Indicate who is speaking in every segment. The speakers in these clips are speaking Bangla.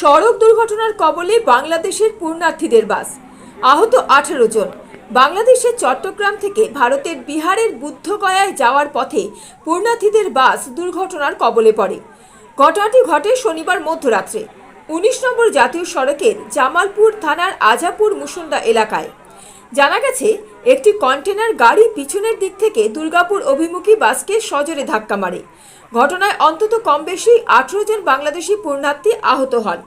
Speaker 1: সড়ক দুর্ঘটনার কবলে বাংলাদেশের পূর্ণার্থীদের বাস। আহত আঠেরো জন। বাংলাদেশের চট্টগ্রাম থেকে ভারতের বিহারের বুদ্ধগয়ায় যাওয়ার পথে পূর্ণার্থীদের বাস দুর্ঘটনার কবলে পড়ে। ঘটনাটি ঘটে শনিবার মধ্যরাত্রে। উনিশ নম্বর জাতীয় সড়কের জামালপুর থানার আজাপুর মুসুন্দা এলাকায়। জানা গেছে, একটি কন্টেনার গাড়ি পিছনের দিক থেকে দুর্গাপুর অভিমুখী বাসকে সজোরে ধাক্কা মারে। ঘটনায় অন্তত কম বেশি আঠেরো জন বাংলাদেশি পূর্ণার্থী আহত হন।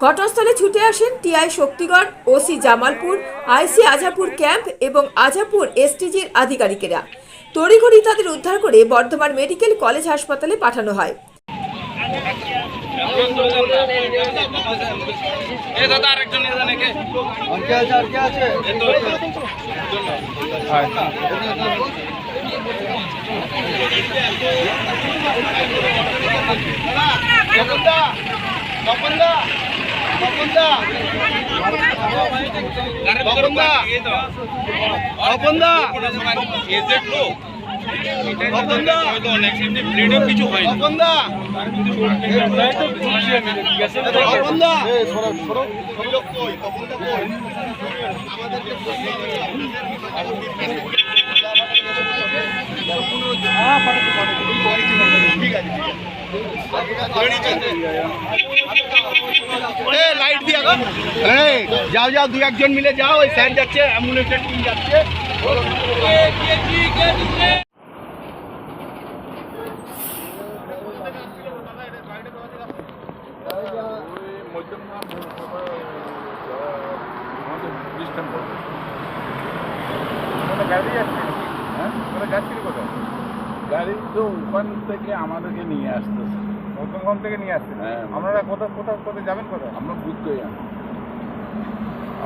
Speaker 1: ঘটনাস্থলে ছুটে আসেন TI Shaktigarh OC Jamalpur IC Azapur camp এবং আজাপুর এসটিজির আধিকারিকেরা তড়িঘড়ি তাদের উদ্ধার করে বর্ধমান মেডিকেল কলেজ হাসপাতালে পাঠানো হয়
Speaker 2: তপনদা
Speaker 3: কিছু হয়নি
Speaker 2: তপনদা লাইট দিয়া গো এই যাও যাও দুই একজন মিলে যাও ওই স্যার যাচ্ছে অ্যাম্বুলেন্সের টিম যাচ্ছে।
Speaker 4: গাড়ি তো ওখান থেকে আমাদেরকে নিয়ে আসতেছে।
Speaker 5: ওখান থেকে নিয়ে আসছেন।
Speaker 4: হ্যাঁ।
Speaker 5: আপনারা কোথাও কোথাও কোথায় যাবেন কোথায়?
Speaker 4: আমরা বুঝতে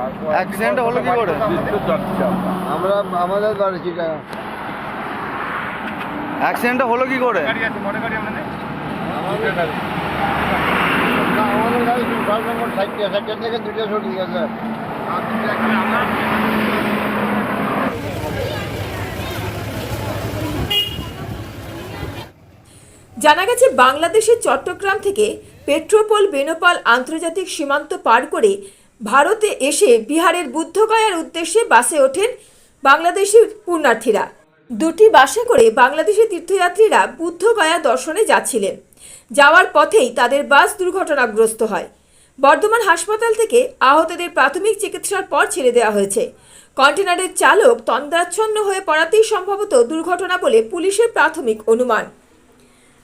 Speaker 5: আর
Speaker 2: Accident হলো কি করে?
Speaker 4: আমরা।
Speaker 2: আমরা আমাদের গাড়ি ঠিক আছে। অ্যাক্সিডেন্টটা হলো কি করে?
Speaker 5: গাড়ি আছে মনে গাড়ি আমরা
Speaker 2: আমাদের গাড়ি। সাত নম্বর সাইড থেকে দুটো দিয়ে গেছে
Speaker 1: জানা গেছে, বাংলাদেশের চট্টগ্রাম থেকে পেট্রোপোল বেনোপাল আন্তর্জাতিক সীমান্ত পার করে ভারতে এসে বিহারের বুদ্ধগয়ার উদ্দেশ্যে বাসে ওঠেন বাংলাদেশি পুণ্যার্থীরা। দুটি বাসে করে বাংলাদেশি তীর্থযাত্রীরা বুদ্ধগয়া দর্শনে যাচ্ছিলেন। যাওয়ার পথেই তাদের বাস দুর্ঘটনাগ্রস্ত হয়। বর্ধমান হাসপাতাল থেকে আহতদের প্রাথমিক চিকিৎসার পর ছেড়ে দেওয়া হয়েছে। কন্টেনারের চালক তন্দ্রাচ্ছন্ন হয়ে পড়াতেই সম্ভবত দুর্ঘটনা বলে পুলিশের প্রাথমিক অনুমান।